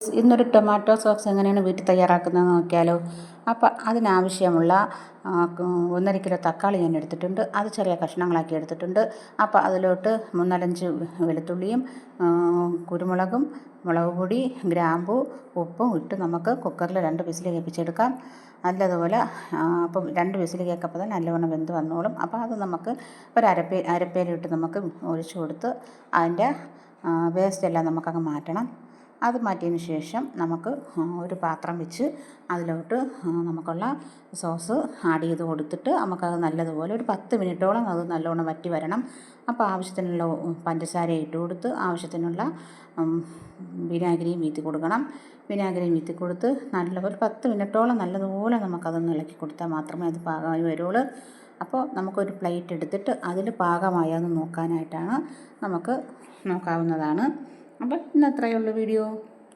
ഇന്നൊരു tomato sauce എങ്ങനെയാണ് വീട്ടിൽ തയ്യാറാക്കുന്നത് നോക്കിയാലോ? അപ്പോൾ അതിനാവശ്യമുള്ള ഒന്നര കിലോ തക്കാളി ഞാൻ എടുത്തിട്ടുണ്ട്. അത് ചെറിയ കഷ്ണങ്ങളാക്കി എടുത്തിട്ടുണ്ട്. അപ്പോൾ അതിലോട്ട് മൂന്നാലഞ്ച് വെളുത്തുള്ളിയും കുരുമുളകും മുളക് പൊടി ഗ്രാമ്പു ഉപ്പും ഇട്ട് നമുക്ക് കുക്കറിൽ രണ്ട് വിസിൽ കേൾപ്പിച്ചെടുക്കാം. നല്ലതുപോലെ അപ്പം രണ്ട് വിസിൽ കേൾക്കപ്പോൾ തന്നെ നല്ലവണ്ണം വെന്ത് വന്നോളും. അപ്പോൾ അത് നമുക്ക് ഒരു അരപ്പേ അരപ്പേലിട്ട് നമുക്ക് ഒഴിച്ചു കൊടുത്ത് അതിന്റെ വേസ്റ്റ് എല്ലാം നമുക്കങ്ങ് മാറ്റണം. അത് മാറ്റിയതിന് ശേഷം നമുക്ക് ഒരു പാത്രം വെച്ച് അതിലോട്ട് നമുക്കുള്ള സോസ് ആഡ് ചെയ്ത് കൊടുത്തിട്ട് നമുക്കത് നല്ലതുപോലെ ഒരു പത്ത് മിനിറ്റോളം അത് നല്ലോണം വറ്റി വരണം. അപ്പോൾ ആവശ്യത്തിനുള്ള പഞ്ചസാര ഇട്ട് കൊടുത്ത് ആവശ്യത്തിനുള്ള വിനാഗിരിയും വീത്തി കൊടുക്കണം. വിനാഗിരിയും വീത്തി കൊടുത്ത് നല്ലപോലെ പത്ത് മിനിറ്റോളം നല്ലതുപോലെ നമുക്കതൊന്ന് ഇളക്കി കൊടുത്താൽ മാത്രമേ അത് പാകമായി വരുള്ളൂ. അപ്പോൾ നമുക്കൊരു പ്ലേറ്റ് എടുത്തിട്ട് അതിൽ പാകമായോ എന്ന് നോക്കാനായിട്ടാണ് നമുക്ക് നോക്കാവുന്നതാണ്. അപ്പോൾ ഇന്ന് അത്രയേ ഉള്ളൂ വീഡിയോ.